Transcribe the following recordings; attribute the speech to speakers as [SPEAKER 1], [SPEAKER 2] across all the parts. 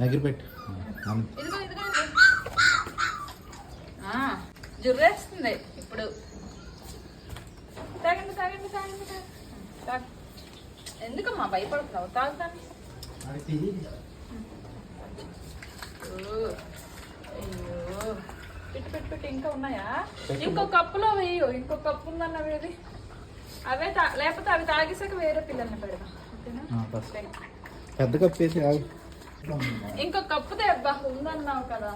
[SPEAKER 1] దగ్గర పెట్టు.
[SPEAKER 2] జుర్రేస్తుంది ఇప్పుడు. తాగండి తాగండి తాగండి తాగండి. తాగు ఎందుకమ్మా భయపడుతున్నావు? తాగుతాను. అయ్యో. పెట్టు పెట్టు పెట్టు ఇంకా ఉన్నాయా. ఇంకో కప్పులో వేయు. ఇంకో కప్పు ఉందన్న వేది అవే తా లేకపోతే అవి తాగేసాక వేరే పిల్లల్ని పెడదాం. ఓకేనా.
[SPEAKER 1] పెద్ద కప్పు వేసి.
[SPEAKER 2] ఇంకో కప్పు తెబ్బా ఉందన్నావు కదా.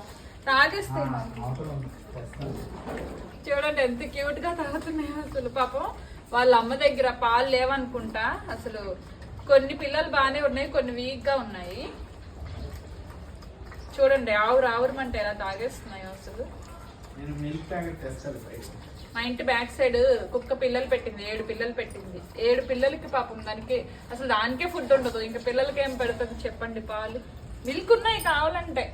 [SPEAKER 2] తాగేస్తే. చూడండి ఎంత క్యూట్గా తాగుతున్నాయి అసలు. పాపం వాళ్ళ అమ్మ దగ్గర పాలు లేవనుకుంటా అసలు కొన్ని పిల్లలు బాగానే ఉన్నాయి కొన్ని వీక్గా ఉన్నాయి. చూడండి ఆవురు ఆవురమంటే ఎలా తాగేస్తున్నాయి అసలు.
[SPEAKER 1] నేను మిల్క్ ప్యాకెట్ తెస్తాను.
[SPEAKER 2] మా ఇంటి బ్యాక్ సైడ్ కుక్క పిల్లలు పెట్టింది ఏడు పిల్లలు పెట్టింది. ఏడు పిల్లలకి పాపం దానికి అసలు దానికే ఫుడ్ ఉండదు. ఇంకా పిల్లలకి ఏం పెడుతుంది చెప్పండి పాలు? మిల్క్ ఉన్నాయి కావాలంటే.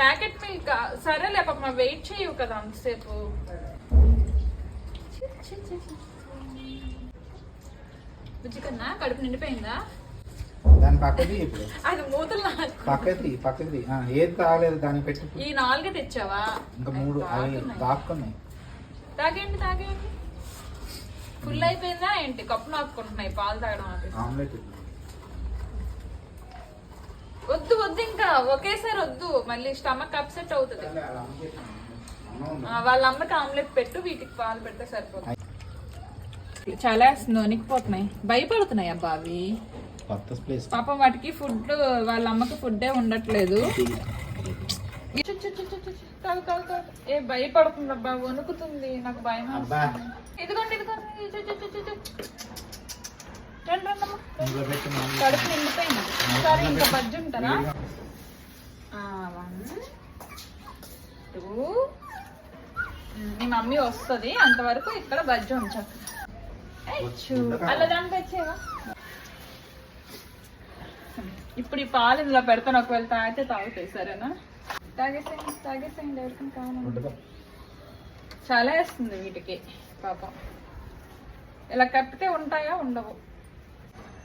[SPEAKER 1] ప్యాకెట్.
[SPEAKER 2] మిల్క్ సరేలే పాప వెయిట్ చేయవు కదా అంతసేపు. బుజ్జి కన్నా కడుపు నిండిపోయిందా?
[SPEAKER 1] దాని పక్కది
[SPEAKER 2] అది మూతలు
[SPEAKER 1] పక్కది పక్కది. ఏది తాగలేదు దాన్ని పెట్టి.
[SPEAKER 2] ఈ నాలుగే తెచ్చావా?
[SPEAKER 1] ఇంకా మూడు అవి. దాక్కున్నాయి
[SPEAKER 2] తాగేయండి తాగేయండి. ఫుల్ అయిపోయిందా ఏంటి? కప్పు నాకుంటున్నాయి పాలు తాగడం ఆపేసి. వద్దు వద్దు ఇంకా. ఒకేసారి వద్దు. మళ్ళీ స్టమక్ అప్సెట్ అవుతుంది. వాళ్ళ అమ్మకి ఆమ్లెట్ పెట్టు వీటికి పాలు పెడితే సరిపోతుంది. చాలా వణికిపోతున్నాయి. భయపడుతున్నాయి అబ్బా అవి పాపం వాటికి ఫుడ్ వాళ్ళ అమ్మకి ఫుడ్డే ఉండట్లేదు. ఏ భయపడుతుంది అబ్బా వణుకుతుంది నాకు భయం. ఇదిగోండి ఇదిగోండి. రండి కడుపు నిండిపోయింది. సరే ఇంకా బజ్జి ఉంటారా వన్ టూ. మీ మమ్మీ వస్తుంది అంతవరకు ఇక్కడ బజ్జి ఉంచు. అలా దాంట్లో వచ్చేవా ఇప్పుడు ఈ పాలు ఇందులో పెడతాను ఒకవేళ తాగితే తాగుతాయి సరేనా? తాగేసేయండి తాగేసేయండి ఎవరికైనా కావాలన్నా.
[SPEAKER 1] ఉండదు.
[SPEAKER 2] చాలా వేస్తుంది వీటికి పాపం. ఇలా కప్పితే ఉంటాయా? ఉండవు.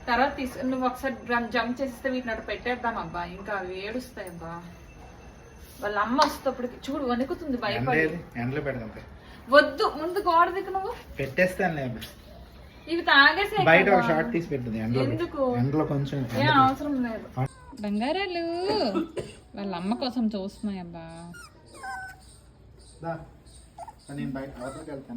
[SPEAKER 2] తర్వాత తీసు నువ్వు ఒకసారి జంప్ చేస్తే వీటిని అటు పెట్టేద్దాం అబ్బా. ఇంకా అవి ఏడుస్తాయి అబ్బా. వాళ్ళ అమ్మ వస్తేప్పటికి చూడు వణుకుతుంది భయపడి
[SPEAKER 1] ఎండేది? ఎండలో పెడదాం
[SPEAKER 2] వద్దు ముందు గోడ దిక్కు నువ్వు.
[SPEAKER 1] పెట్టేస్తానులే
[SPEAKER 2] ఇవి తాగేసే
[SPEAKER 1] బయట ఒక. షార్ట్ తీసి పెట్టింది
[SPEAKER 2] ఎందుకు?
[SPEAKER 1] ఎండలో కొంచెం.
[SPEAKER 2] అవసరం లేదు. బంగారాలు. వాళ్ళ అమ్మ కోసం చూస్తున్నాయి అబ్బా.
[SPEAKER 1] నేను బయట అవతలకి వెళ్తాను.